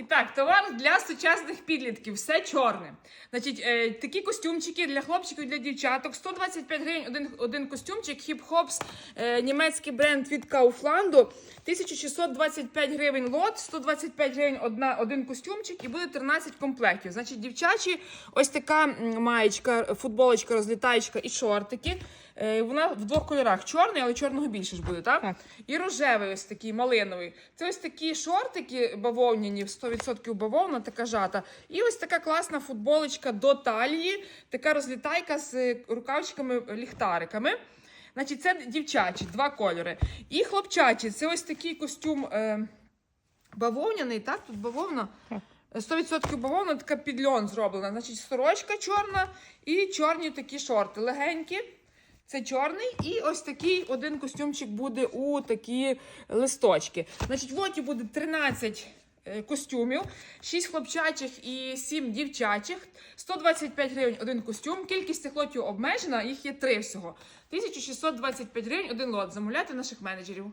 І так, товар для сучасних підлітків, все чорне. Значить, е, такі костюмчики для хлопчиків, для дівчаток. 125 гривень один, один костюмчик, хіп-хопс, е, німецький бренд від Kaufland. 1625 гривень лот, 125 гривень одна, один костюмчик і буде 13 комплектів. Значить, дівчачі, ось така маєчка, футболочка, розлітаєчка і шортики. Е, Вона в двох кольорах: чорний, але чорного більше ж буде, так? Так. І рожевий, ось такий малиновий. Це ось такі шортики бавовняні, 100% бавовна, така жата. І ось така класна футболочка до талії, така розлітайка з е, рукавчиками-ліхтариками. Значить, це дівчачі, два кольори. І хлопчачі, це ось такий костюм е, бавовняний, так? Тут бавовна. 100% бавовна, така під льон зроблена. Значить, сорочка чорна і чорні такі шорти. Легенькі. Це чорний, і ось такий один костюмчик буде у такі листочки. Значить, в лоті буде 13 е, костюмів, 6 хлопчачих і 7 дівчачих. 125 гривень один костюм. Кількість цих лотів обмежена, їх є 3 всього. 1625 гривень один лот. Замовляйте наших менеджерів.